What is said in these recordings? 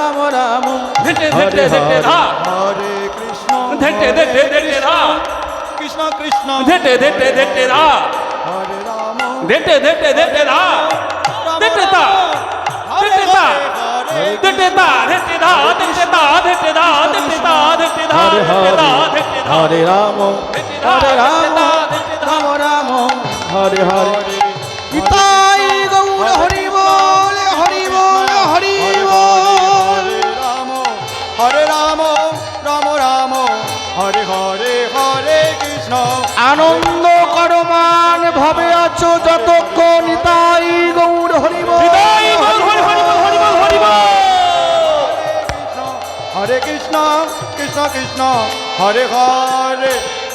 রাম রাম ধেটে ধেটে ধেটে ধা হরে কৃষ্ণ ধেটে ধেটে ধেটে ধা কৃষ্ণ কৃষ্ণ ধেটে ধেটে ধেটে ধা হরে রাম ধেটে ধেটে ধেটে ধা ধেটে তা ধেটে তা ধেটে তা ধেটে ধা ধেটে তা ধেটে ধা ধেটে তা ধেটে ধা ধেটে ধা ধেটে ধা হরে রাম হরে রাম রাম রাম হরে হরে পিতা আনন্দ করমান ভাবে আছো যতক্ষণ তাই গৌর হরিব। হরে কৃষ্ণ কৃষ্ণ কৃষ্ণ হরে হরে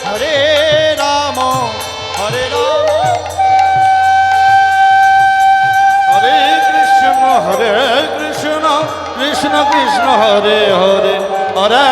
হরে রাম হরে রাম। হরে কৃষ্ণ হরে কৃষ্ণ কৃষ্ণ কৃষ্ণ হরে হরে হরে